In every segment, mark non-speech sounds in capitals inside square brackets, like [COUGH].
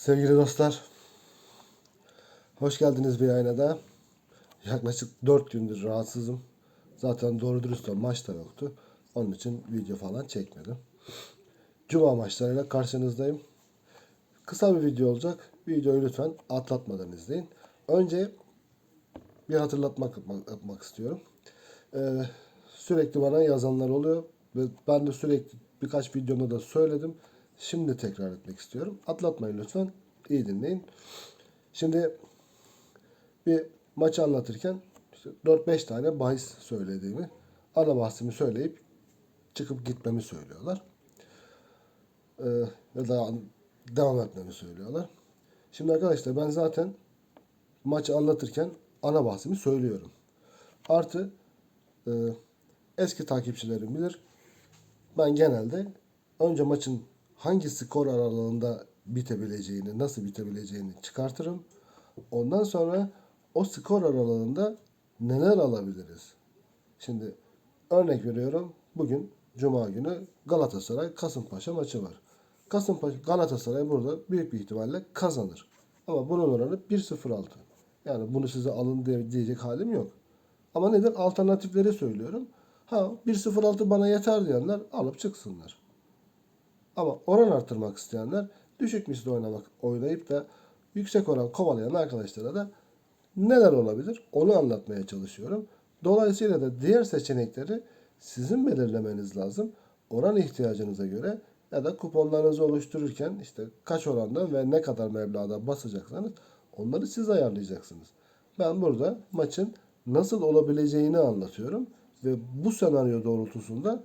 Sevgili dostlar, hoş geldiniz bir ayına daha. Yaklaşık 4 gündür rahatsızım. Zaten doğru dürüst de maç da yoktu. Onun için video falan çekmedim. Cuma maçlarıyla karşınızdayım. Kısa bir video olacak. Videoyu lütfen atlatmadan izleyin. Önce bir hatırlatmak yapmak istiyorum. Ee, sürekli bana yazanlar oluyor ve ben de sürekli birkaç videomda da söyledim. Şimdi tekrar etmek istiyorum. Atlatmayın lütfen. İyi dinleyin. Şimdi bir maçı anlatırken işte 4-5 tane bahis söylediğimi, ana bahsimi söyleyip çıkıp gitmemi söylüyorlar. Ee, ya da devam etmemi söylüyorlar. Şimdi arkadaşlar ben zaten maçı anlatırken ana bahsimi söylüyorum. Artı e, eski takipçilerim bilir. Ben genelde önce maçın hangi skor aralığında bitebileceğini, nasıl bitebileceğini çıkartırım. Ondan sonra o skor aralığında neler alabiliriz? Şimdi örnek veriyorum. Bugün Cuma günü Galatasaray Kasımpaşa maçı var. Kasımpaşa Galatasaray burada büyük bir ihtimalle kazanır. Ama bunun oranı 1.06. Yani bunu size alın diye diyecek halim yok. Ama nedir? Alternatifleri söylüyorum. Ha 1.06 bana yeter diyenler alıp çıksınlar. Ama oran arttırmak isteyenler düşük misli oynamak oynayıp da yüksek oran kovalayan arkadaşlara da neler olabilir onu anlatmaya çalışıyorum. Dolayısıyla da diğer seçenekleri sizin belirlemeniz lazım. Oran ihtiyacınıza göre ya da kuponlarınızı oluştururken işte kaç oranda ve ne kadar meblağda basacaksanız onları siz ayarlayacaksınız. Ben burada maçın nasıl olabileceğini anlatıyorum ve bu senaryo doğrultusunda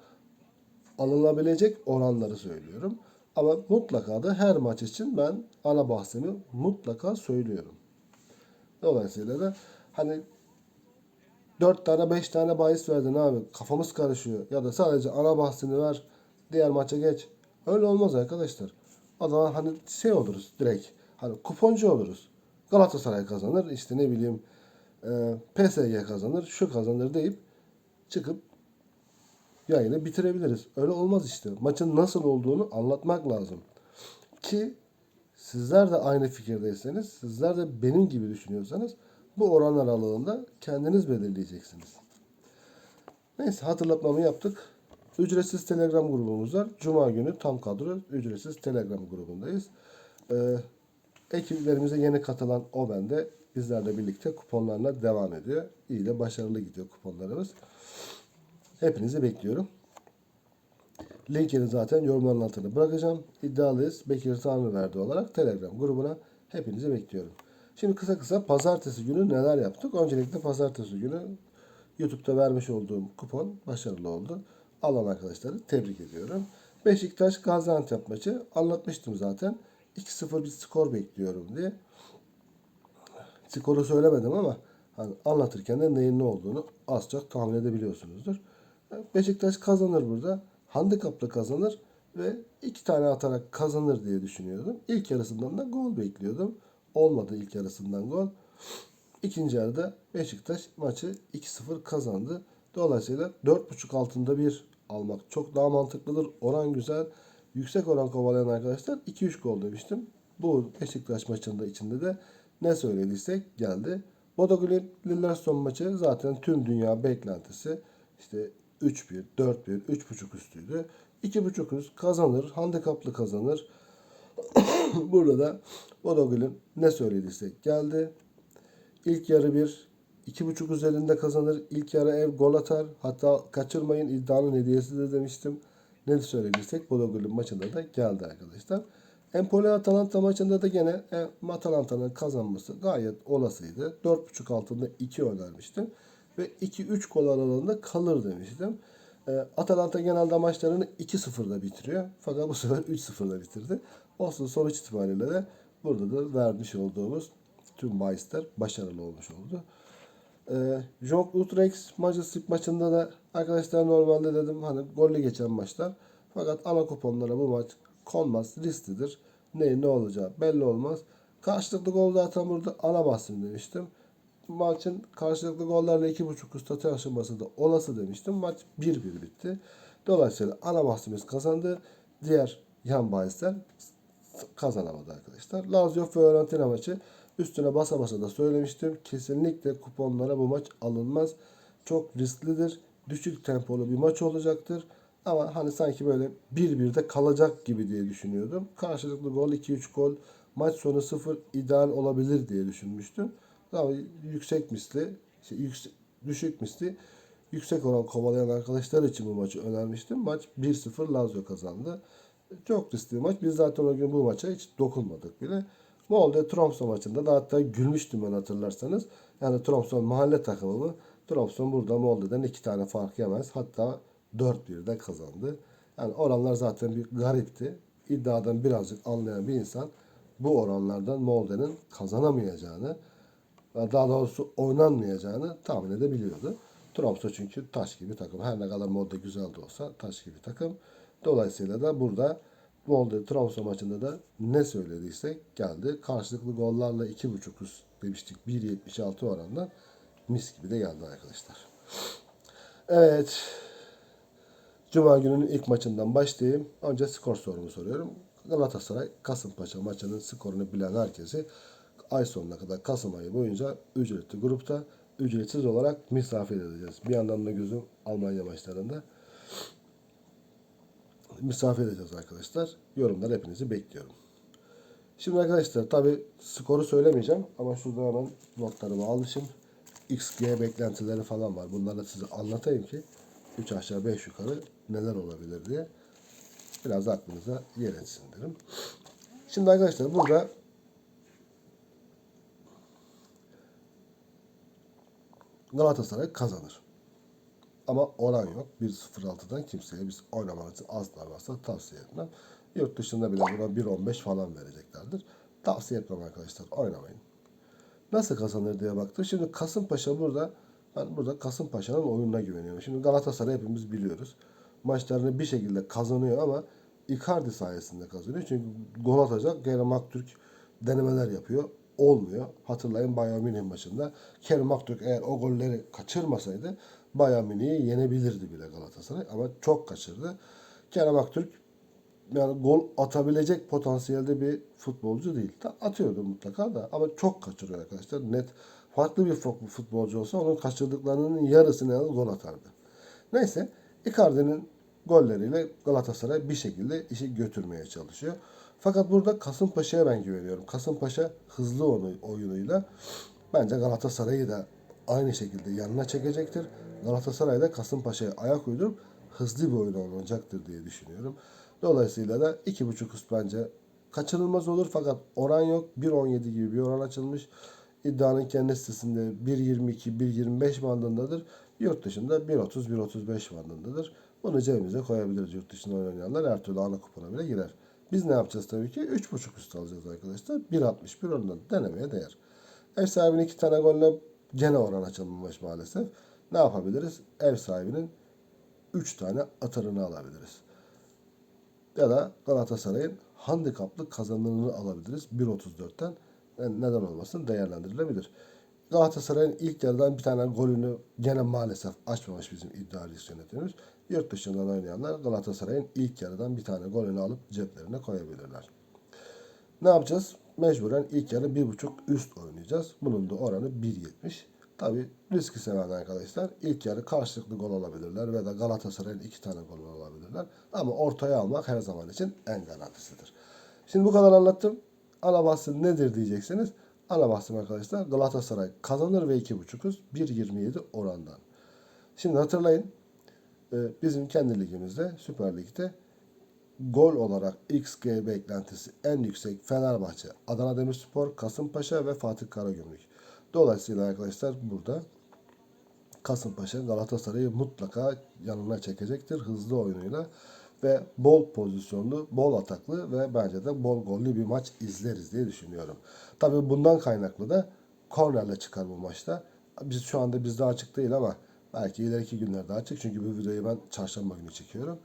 alınabilecek oranları söylüyorum. Ama mutlaka da her maç için ben ana bahsimi mutlaka söylüyorum. Dolayısıyla da hani 4 tane 5 tane bahis verdin abi kafamız karışıyor ya da sadece ana bahsini ver diğer maça geç. Öyle olmaz arkadaşlar. O zaman hani şey oluruz direkt hani kuponcu oluruz. Galatasaray kazanır işte ne bileyim e, PSG kazanır şu kazanır deyip çıkıp yayını bitirebiliriz. Öyle olmaz işte. Maçın nasıl olduğunu anlatmak lazım. Ki sizler de aynı fikirdeyseniz, sizler de benim gibi düşünüyorsanız bu oran aralığında kendiniz belirleyeceksiniz. Neyse hatırlatmamı yaptık. Ücretsiz Telegram grubumuz var. Cuma günü tam kadro ücretsiz Telegram grubundayız. Ee, ekiplerimize yeni katılan o bende bizlerle birlikte kuponlarla devam ediyor. İyi de başarılı gidiyor kuponlarımız. Hepinizi bekliyorum. Linkini zaten yorumların altına bırakacağım. İddialıyız. Bekir Tanrıverdi olarak Telegram grubuna hepinizi bekliyorum. Şimdi kısa kısa pazartesi günü neler yaptık? Öncelikle pazartesi günü YouTube'da vermiş olduğum kupon başarılı oldu. Alan arkadaşları tebrik ediyorum. Beşiktaş Gaziantep maçı anlatmıştım zaten. 2-0 bir skor bekliyorum diye. Skoru söylemedim ama hani anlatırken de neyin ne olduğunu az çok tahmin edebiliyorsunuzdur. Beşiktaş kazanır burada. Handikapla kazanır ve iki tane atarak kazanır diye düşünüyordum. İlk yarısından da gol bekliyordum. Olmadı ilk yarısından gol. İkinci yarıda Beşiktaş maçı 2-0 kazandı. Dolayısıyla 4.5 altında bir almak çok daha mantıklıdır. Oran güzel. Yüksek oran kovalayan arkadaşlar 2-3 gol demiştim. Bu Beşiktaş maçında içinde de ne söylediysek geldi. Bodo Glimt maçı zaten tüm dünya beklentisi. İşte 3-1, 4-1, 3.5 üstüydü. 2.5 üst kazanır, handikaplı kazanır. [COUGHS] Burada da Bodo Glimt ne söylediysek geldi. İlk yarı bir, 2.5 üzerinde kazanır. İlk yarı ev gol atar. Hatta kaçırmayın iddianın hediyesi de demiştim. Ne söylediysek Bodo Glimt maçında da geldi arkadaşlar. Empoli Atalanta maçında da gene e, Atalanta'nın kazanması gayet olasıydı. 4.5 altında 2 önermiştim. Ve 2-3 gol aralığında kalır demiştim. E, Atalanta genelde maçlarını 2-0'da bitiriyor. Fakat bu sefer 3-0'da bitirdi. Olsun sonuç itibariyle de burada da vermiş olduğumuz tüm bahisler başarılı olmuş oldu. E, Jonk Utrecht Majestic maçında da arkadaşlar normalde dedim hani gollü geçen maçlar. Fakat ana kuponlara bu maç konmaz risklidir. Ne ne olacağı belli olmaz. Karşılıklı gol zaten burada ana bahsim demiştim. Maçın karşılıklı gollerle 2.5 üst atı aşılması da olası demiştim. Maç 1-1 bitti. Dolayısıyla ana bahsimiz kazandı. Diğer yan bahisler kazanamadı arkadaşlar. Lazio Fiorentina maçı üstüne basa basa da söylemiştim. Kesinlikle kuponlara bu maç alınmaz. Çok risklidir. Düşük tempolu bir maç olacaktır. Ama hani sanki böyle 1-1'de kalacak gibi diye düşünüyordum. Karşılıklı gol 2-3 gol maç sonu 0 ideal olabilir diye düşünmüştüm. Ama yüksek misli, şey, yüksek, düşük misli yüksek oran kovalayan arkadaşlar için bu maçı önermiştim. Maç 1-0 Lazio kazandı. Çok riskli maç. Biz zaten o gün bu maça hiç dokunmadık bile. Molde Tromsø maçında da hatta gülmüştüm ben hatırlarsanız. Yani Tromsø mahalle takımı mı? Tromsø burada Molde'den iki tane fark yemez. Hatta 4-1'de kazandı. Yani oranlar zaten bir garipti. İddiadan birazcık anlayan bir insan bu oranlardan Molde'nin kazanamayacağını daha doğrusu oynanmayacağını tahmin edebiliyordu. Tromsø çünkü taş gibi takım. Her ne kadar Molde güzel de olsa taş gibi takım. Dolayısıyla da burada Molde Tromsø maçında da ne söylediysek geldi. Karşılıklı gollarla 2.5 üst demiştik. 1.76 oranla mis gibi de geldi arkadaşlar. Evet. Cuma gününün ilk maçından başlayayım. Önce skor sorumu soruyorum. Galatasaray Kasımpaşa maçının skorunu bilen herkesi ay sonuna kadar Kasım ayı boyunca ücretli grupta ücretsiz olarak misafir edeceğiz. Bir yandan da gözüm Almanya maçlarında misafir edeceğiz arkadaşlar. Yorumlar hepinizi bekliyorum. Şimdi arkadaşlar tabi skoru söylemeyeceğim ama şurada hemen notlarımı almışım. XG beklentileri falan var. Bunları size anlatayım ki 3 aşağı 5 yukarı neler olabilir diye biraz aklınıza yer etsin derim. Şimdi arkadaşlar burada Galatasaray kazanır. Ama oran yok. 1.06'dan kimseye biz asla ve asla tavsiye etmem. Yurt dışında bile buna 1.15 falan vereceklerdir. Tavsiye etmem arkadaşlar. Oynamayın. Nasıl kazanır diye baktım. Şimdi Kasımpaşa burada ben burada Kasımpaşa'nın oyununa güveniyorum. Şimdi Galatasaray hepimiz biliyoruz. Maçlarını bir şekilde kazanıyor ama Icardi sayesinde kazanıyor. Çünkü gol atacak Kerem Aktürk denemeler yapıyor. Olmuyor. Hatırlayın Bayern Münih maçında Kerem Aktürk eğer o golleri kaçırmasaydı Bayern Münih'i yenebilirdi bile Galatasaray ama çok kaçırdı. Kerem Aktürk yani gol atabilecek potansiyelde bir futbolcu değil. Atıyordu mutlaka da ama çok kaçırıyor arkadaşlar. Net farklı bir fut- futbolcu olsa onun kaçırdıklarının yarısını az gol atardı. Neyse Icardi'nin golleriyle Galatasaray bir şekilde işi götürmeye çalışıyor. Fakat burada Kasımpaşa'ya ben güveniyorum. Kasımpaşa hızlı oy- oyunuyla bence Galatasaray'ı da aynı şekilde yanına çekecektir. Galatasaray da Kasımpaşa'ya ayak uydurup hızlı bir oyun oynayacaktır diye düşünüyorum. Dolayısıyla da 2.5 üst bence kaçınılmaz olur fakat oran yok. 1.17 gibi bir oran açılmış. İddianın kendi sitesinde 1.22, 1.25 bandındadır. Yurt dışında 1.30, 1.35 bandındadır. Bunu cebimize koyabiliriz yurt dışında oynayanlar. Her türlü ana kupona bile girer. Biz ne yapacağız tabii ki? 3.5 üst alacağız arkadaşlar. 1.61 ondan denemeye değer. Ev sahibinin iki tane golle gene oran açılmamış maalesef. Ne yapabiliriz? Ev sahibinin 3 tane atarını alabiliriz. Ya da Galatasaray'ın handikaplı kazanımını alabiliriz 1.34'ten. Yani neden olmasın değerlendirilebilir. Galatasaray'ın ilk yarıdan bir tane golünü gene maalesef açmamış bizim iddialist yönetimimiz. Yurt dışından oynayanlar Galatasaray'ın ilk yarıdan bir tane golünü alıp ceplerine koyabilirler. Ne yapacağız? Mecburen ilk yarı 1.5 üst oynayacağız. Bunun da oranı 1.70. Tabi riski seven arkadaşlar ilk yarı karşılıklı gol alabilirler ve de Galatasaray'ın iki tane gol alabilirler. Ama ortaya almak her zaman için en garantisidir. Şimdi bu kadar anlattım. Ana nedir diyeceksiniz. Ana bahsim arkadaşlar Galatasaray kazanır ve 2.5 üst 1.27 orandan. Şimdi hatırlayın e, bizim kendi ligimizde Süper Lig'de gol olarak XG beklentisi en yüksek Fenerbahçe, Adana Demirspor, Kasımpaşa ve Fatih Karagümrük. Dolayısıyla arkadaşlar burada Kasımpaşa Galatasaray'ı mutlaka yanına çekecektir hızlı oyunuyla ve bol pozisyonlu, bol ataklı ve bence de bol gollü bir maç izleriz diye düşünüyorum. Tabii bundan kaynaklı da kornerle çıkar bu maçta. Biz şu anda bizde açık değil ama belki ileriki günlerde açık çünkü bu videoyu ben çarşamba günü çekiyorum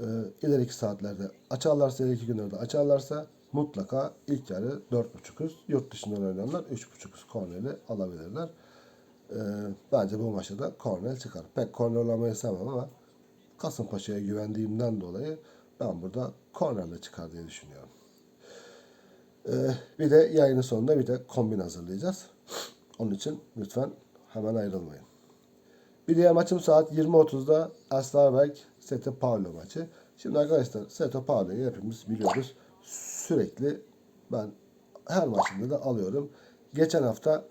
e, ileriki saatlerde açarlarsa ileriki günlerde açarlarsa mutlaka ilk yarı 4.5 üst yurt dışından oynayanlar 3.5 üst korneli alabilirler. E, bence bu maçta da kornel çıkar. Pek kornel olamayı sevmem ama Kasımpaşa'ya güvendiğimden dolayı ben burada kornerle çıkar diye düşünüyorum. Ee, bir de yayının sonunda bir de kombin hazırlayacağız. Onun için lütfen hemen ayrılmayın. Bir diğer maçım saat 20.30'da Aslarberg Sete Paulo maçı. Şimdi arkadaşlar Sete Paulo'yu hepimiz biliyoruz. Sürekli ben her maçında da alıyorum. Geçen hafta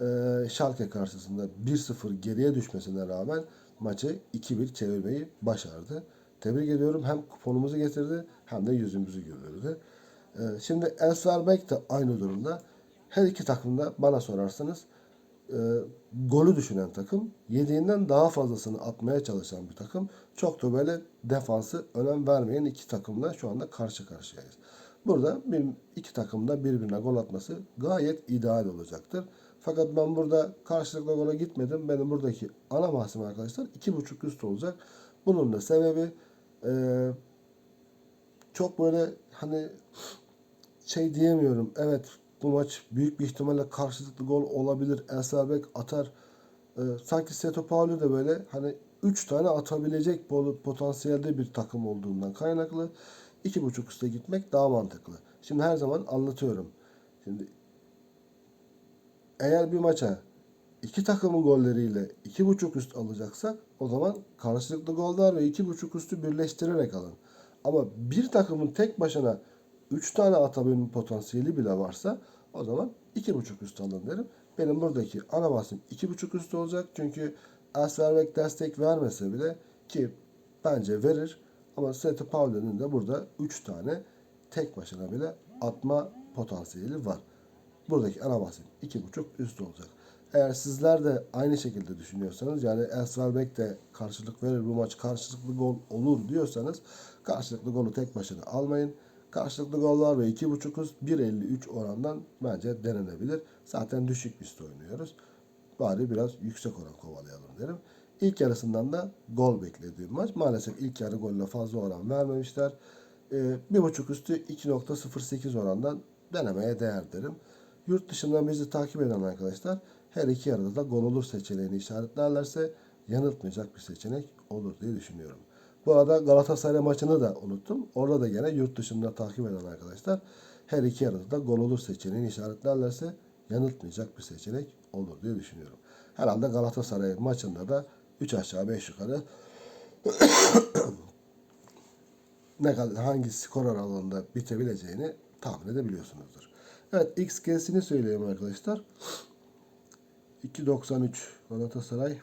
e, Schalke karşısında 1-0 geriye düşmesine rağmen maçı 2-1 çevirmeyi başardı. Tebrik ediyorum. Hem kuponumuzu getirdi hem de yüzümüzü güldürdü. E, şimdi Elsverbeck de aynı durumda. Her iki takım da bana sorarsanız e, golü düşünen takım. Yediğinden daha fazlasını atmaya çalışan bir takım. Çok da böyle defansı önem vermeyen iki takımla şu anda karşı karşıyayız. Burada bir, iki takım da birbirine gol atması gayet ideal olacaktır. Fakat ben burada karşılıklı gola gitmedim. Benim buradaki ana mahsim arkadaşlar iki buçuk üst olacak. Bunun da sebebi e, çok böyle hani şey diyemiyorum. Evet bu maç büyük bir ihtimalle karşılıklı gol olabilir. Elsabek atar. Ee, sanki Seto Paulo da böyle hani 3 tane atabilecek potansiyelde bir takım olduğundan kaynaklı 2.5 üste gitmek daha mantıklı. Şimdi her zaman anlatıyorum. Şimdi eğer bir maça iki takımın golleriyle iki buçuk üst alacaksak o zaman karşılıklı gollar ve iki buçuk üstü birleştirerek alın. Ama bir takımın tek başına üç tane atabilme potansiyeli bile varsa o zaman iki buçuk üst alın derim. Benim buradaki ana bahsim iki buçuk üst olacak. Çünkü Asverbeck destek vermese bile ki bence verir. Ama Sete Paulo'nun da burada 3 tane tek başına bile atma potansiyeli var. Buradaki ana bahsim 2.5 üst olacak. Eğer sizler de aynı şekilde düşünüyorsanız yani Elsvelbeck de karşılık verir bu maç karşılıklı gol olur diyorsanız karşılıklı golü tek başına almayın. Karşılıklı gollar ve 2.5 üst 1.53 orandan bence denenebilir. Zaten düşük üst oynuyoruz. Bari biraz yüksek oran kovalayalım derim. İlk yarısından da gol beklediğim maç. Maalesef ilk yarı golle fazla oran vermemişler. Ee, bir buçuk üstü 2.08 orandan denemeye değer derim. Yurt dışından bizi takip eden arkadaşlar her iki yarıda da gol olur seçeneğini işaretlerlerse yanıltmayacak bir seçenek olur diye düşünüyorum. Bu arada Galatasaray maçını da unuttum. Orada da gene yurt dışında takip eden arkadaşlar her iki yarıda da gol olur seçeneğini işaretlerlerse yanıltmayacak bir seçenek olur diye düşünüyorum. Herhalde Galatasaray maçında da 3 aşağı 5 yukarı [COUGHS] ne kadar hangi skor aralığında bitebileceğini tahmin edebiliyorsunuzdur. Evet XG'sini söyleyeyim arkadaşlar. 2.93 Galatasaray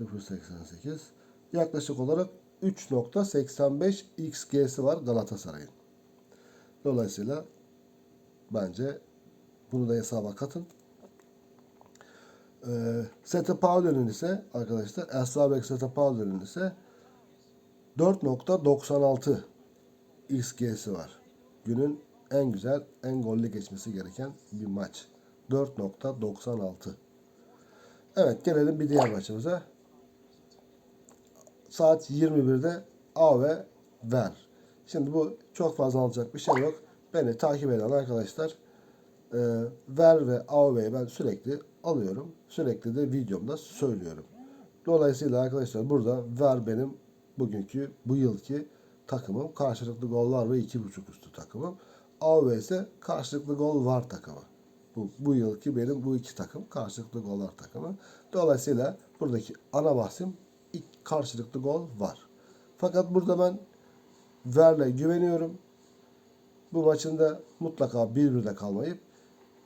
0.88 yaklaşık olarak 3.85 XG'si var Galatasaray'ın. Dolayısıyla bence bunu da hesaba katın. Ee, Sete Paulo'nun ise arkadaşlar Elsabek Sete Paulo'nun ise 4.96 XG'si var. Günün en güzel, en gollü geçmesi gereken bir maç. 4.96. Evet gelelim bir diğer maçımıza. Saat 21'de A ve Ver. Şimdi bu çok fazla alacak bir şey yok. Beni takip eden arkadaşlar e, Ver ve AOV'yi ben sürekli alıyorum. Sürekli de videomda söylüyorum. Dolayısıyla arkadaşlar burada Ver benim bugünkü, bu yılki takımım. Karşılıklı gollar ve 2.5 üstü takımım. AOV ise karşılıklı gol var takımı. Bu, bu yılki benim bu iki takım karşılıklı gollar takımı. Dolayısıyla buradaki ana bahsim ilk karşılıklı gol var. Fakat burada ben Ver'le güveniyorum. Bu maçın da mutlaka 1-1'de kalmayıp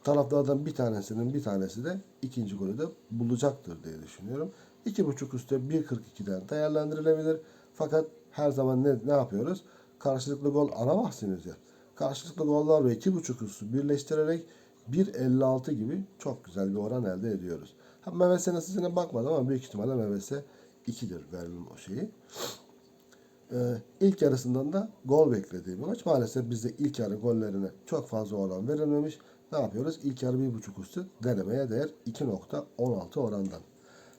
taraflardan bir tanesinin bir tanesi de ikinci golü de bulacaktır diye düşünüyorum. 2.5 üstte 1.42'den değerlendirilebilir. Fakat her zaman ne, ne yapıyoruz? Karşılıklı gol ana bahsimiz ya. Karşılıklı gollar ve 2.5 üstü birleştirerek 1.56 gibi çok güzel bir oran elde ediyoruz. Ha, MVS nasılsına bakmadım ama büyük ihtimalle MVS 2'dir verilen o şeyi. Ee, ilk yarısından da gol beklediğim maç. Maalesef bizde ilk yarı gollerine çok fazla oran verilmemiş. Ne yapıyoruz? İlk yarı 1.5 üstü denemeye değer 2.16 orandan.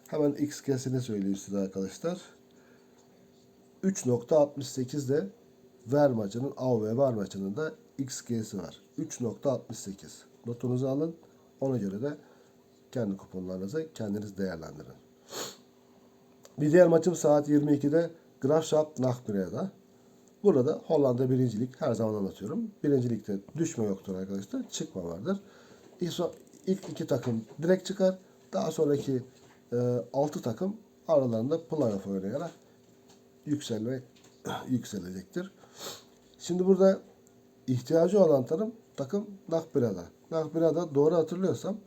Hemen XG'sini söyleyeyim size arkadaşlar. 3.68 de ver maçının AV var maçının da XG'si var. 3.68. Notunuzu alın. Ona göre de kendi kuponlarınızı kendiniz değerlendirin. Bir diğer maçım saat 22'de Grafschaft Nachbre'de. Burada Hollanda birincilik her zaman anlatıyorum. Birincilikte düşme yoktur arkadaşlar. Çıkma vardır. İlk, ilk iki takım direkt çıkar. Daha sonraki e, altı takım aralarında playoff oynayarak yükselme [CLEARS THROAT] yükselecektir. Şimdi burada ihtiyacı olan takım takım Nakbira'da. Nakbira'da doğru hatırlıyorsam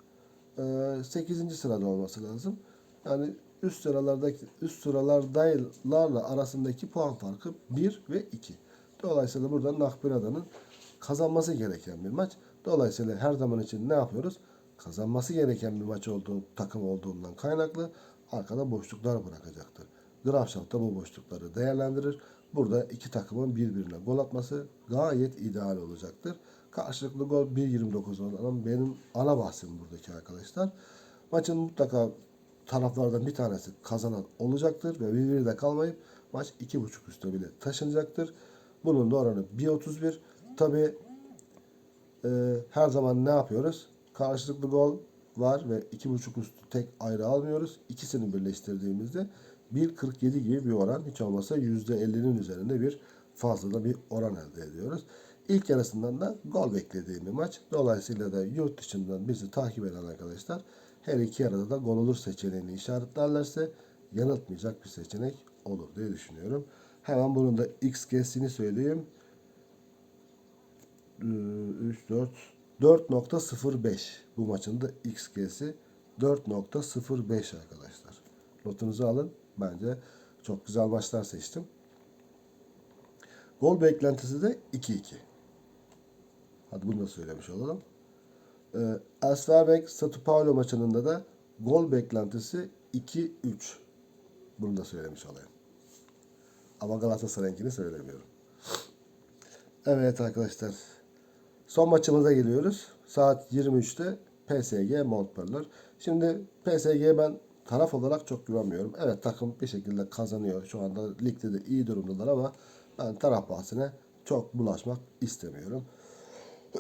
e, 8. sırada olması lazım. Yani üst sıralardaki üst sıralardalarla arasındaki puan farkı 1 ve 2. Dolayısıyla burada Nakbirada'nın kazanması gereken bir maç. Dolayısıyla her zaman için ne yapıyoruz? Kazanması gereken bir maç olduğu takım olduğundan kaynaklı arkada boşluklar bırakacaktır. Grafschaft da bu boşlukları değerlendirir. Burada iki takımın birbirine gol atması gayet ideal olacaktır. Karşılıklı gol 1.29 olan benim ana bahsim buradaki arkadaşlar. Maçın mutlaka taraflardan bir tanesi kazanan olacaktır ve birbiri de kalmayıp maç 2.5 üstü bile taşınacaktır. Bunun da oranı 1.31. Tabi her zaman ne yapıyoruz? Karşılıklı gol var ve 2.5 üstü tek ayrı almıyoruz. İkisini birleştirdiğimizde 1.47 gibi bir oran hiç olmazsa %50'nin üzerinde bir fazla bir oran elde ediyoruz. İlk yarısından da gol beklediğim bir maç. Dolayısıyla da yurt dışından bizi takip eden arkadaşlar her iki yarıda da gol olur seçeneğini işaretlerlerse yanıltmayacak bir seçenek olur diye düşünüyorum. Hemen bunun da XG'sini söyleyeyim. 3, 4, 4.05 bu maçın da XG'si 4.05 arkadaşlar. Notunuzu alın. Bence çok güzel maçlar seçtim. Gol beklentisi de 2-2. Hadi bunu da söylemiş olalım. Ee, Elsverbek Statu Paulo maçında da gol beklentisi 2-3. Bunu da söylemiş olayım. Ama Galatasaray'ınkini söylemiyorum. Evet arkadaşlar. Son maçımıza geliyoruz. Saat 23'te PSG Montpellier. Şimdi PSG'ye ben taraf olarak çok güvenmiyorum. Evet takım bir şekilde kazanıyor. Şu anda ligde de iyi durumdalar ama ben taraf bahsine çok bulaşmak istemiyorum.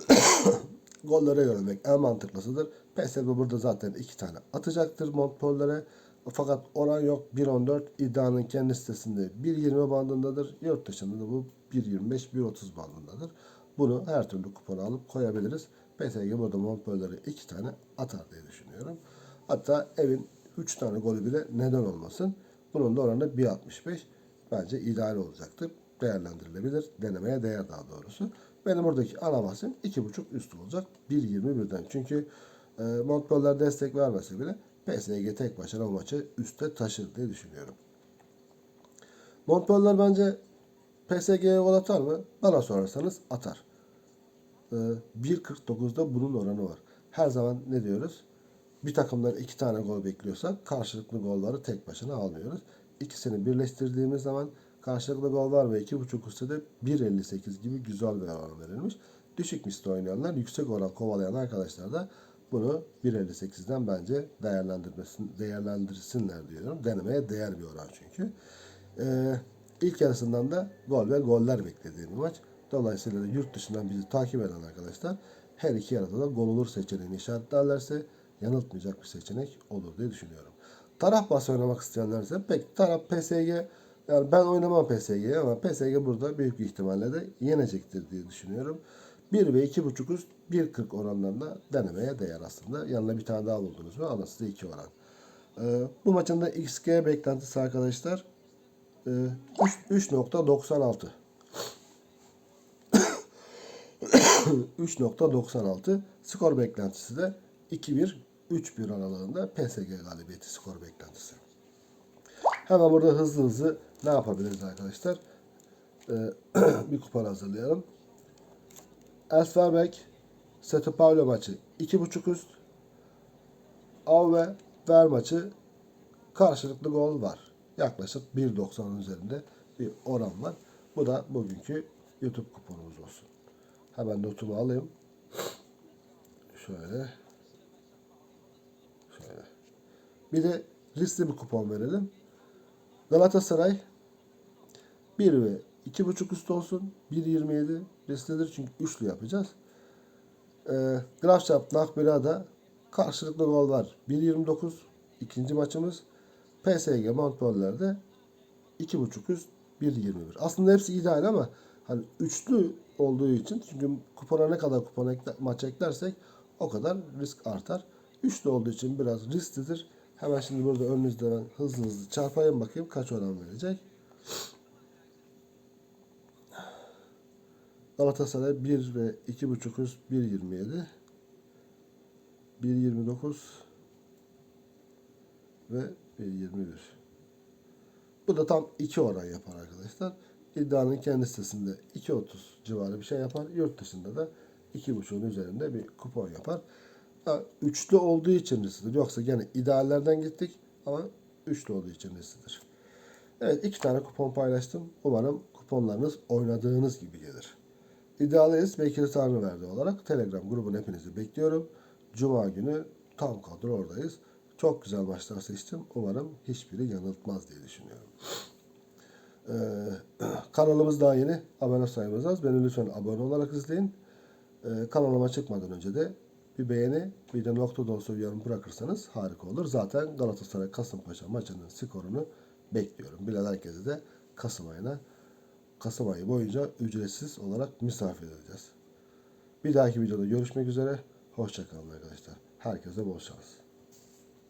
[COUGHS] Gollere yönelmek en mantıklısıdır. PSG burada zaten iki tane atacaktır Montpellier'e. Fakat oran yok. 1.14 iddianın kendi sitesinde 1.20 bandındadır. Yurt dışında da bu 1.25-1.30 bandındadır. Bunu her türlü kupona alıp koyabiliriz. PSG burada Montpellier'e iki tane atar diye düşünüyorum. Hatta evin 3 tane golü bile neden olmasın. Bunun da oranı 1.65. Bence ideal olacaktır. Değerlendirilebilir. Denemeye değer daha doğrusu. Benim buradaki ana bahsim 2.5 üst olacak. 1.21'den. Çünkü e, Montpellier destek vermese bile PSG tek başına o maçı üste taşır diye düşünüyorum. Montpellier bence PSG'ye gol atar mı? Bana sorarsanız atar. Ee, 1.49'da bunun oranı var. Her zaman ne diyoruz? Bir takımdan iki tane gol bekliyorsak karşılıklı golları tek başına almıyoruz. İkisini birleştirdiğimiz zaman karşılıklı gol var ve 2.5 üstte de 1.58 gibi güzel bir oran verilmiş. Düşük misli oynayanlar, yüksek oran kovalayan arkadaşlar da bunu 1.58'den bence değerlendirmesin, değerlendirsinler diyorum. Denemeye değer bir oran çünkü. Ee, ilk yarısından da gol ve goller beklediğim bir maç. Dolayısıyla da yurt dışından bizi takip eden arkadaşlar her iki yarıda da gol olur seçeneğini işaretlerlerse yanıltmayacak bir seçenek olur diye düşünüyorum. Taraf bahsi oynamak isteyenler ise pek taraf PSG yani ben oynamam PSG'ye ama PSG burada büyük bir ihtimalle de yenecektir diye düşünüyorum. 1 ve 2.5 üst 1.40 oranlarında denemeye değer aslında. Yanına bir tane daha buldunuz mu? Alın size 2 oran. Ee, bu maçın da XG beklentisi arkadaşlar e, 3.96 3.96 [COUGHS] skor beklentisi de 2-1 3-1 aralığında PSG galibiyeti skor beklentisi. Hemen burada hızlı hızlı ne yapabiliriz arkadaşlar? Ee, [CLEARS THROAT] bir kupon hazırlayalım. Elsverbek Sete Paulo maçı 2.5 üst. Av ve Ver maçı karşılıklı gol var. Yaklaşık 1.90'ın üzerinde bir oran var. Bu da bugünkü YouTube kuponumuz olsun. Hemen notumu alayım. [CLEARS THROAT] Şöyle. Bir de riskli bir kupon verelim. Galatasaray 1 ve 2.5 üst olsun. 1.27 risklidir çünkü üçlü yapacağız. Ee, Grafschaft Nakbira'da karşılıklı gol var. 1.29 ikinci maçımız. PSG Montpellier'de 2.5 üst 1.21. Aslında hepsi ideal ama hani üçlü olduğu için çünkü kupona ne kadar kupon ekle, maç eklersek o kadar risk artar. Üçlü olduğu için biraz risklidir. Hemen şimdi burada önünüzde ben hızlı hızlı çarpayım bakayım kaç oran verecek. Galatasaray 1 ve 2.5 üst 1.27 1.29 ve 1.21 Bu da tam 2 oran yapar arkadaşlar. İddianın kendi sitesinde 2.30 civarı bir şey yapar. Yurt dışında da 2.5'un üzerinde bir kupon yapar. Üçlü olduğu için risklidir. Yoksa gene ideallerden gittik ama üçlü olduğu için risklidir. Evet iki tane kupon paylaştım. Umarım kuponlarınız oynadığınız gibi gelir. İdealist Bekir Tanrıverdi olarak Telegram grubuna hepinizi bekliyorum. Cuma günü tam kadro oradayız. Çok güzel maçlar seçtim. Umarım hiçbiri yanıltmaz diye düşünüyorum. Ee, [CLEARS THROAT] kanalımız daha yeni. Abone sayımız az. Beni lütfen abone olarak izleyin. Ee, kanalıma çıkmadan önce de bir beğeni, bir de nokta dolusu bir yorum bırakırsanız harika olur. Zaten Galatasaray Kasımpaşa maçının skorunu bekliyorum. Bilal herkese de Kasım ayına Kasım ayı boyunca ücretsiz olarak misafir edeceğiz. Bir dahaki videoda görüşmek üzere. Hoşçakalın arkadaşlar. Herkese bol şans.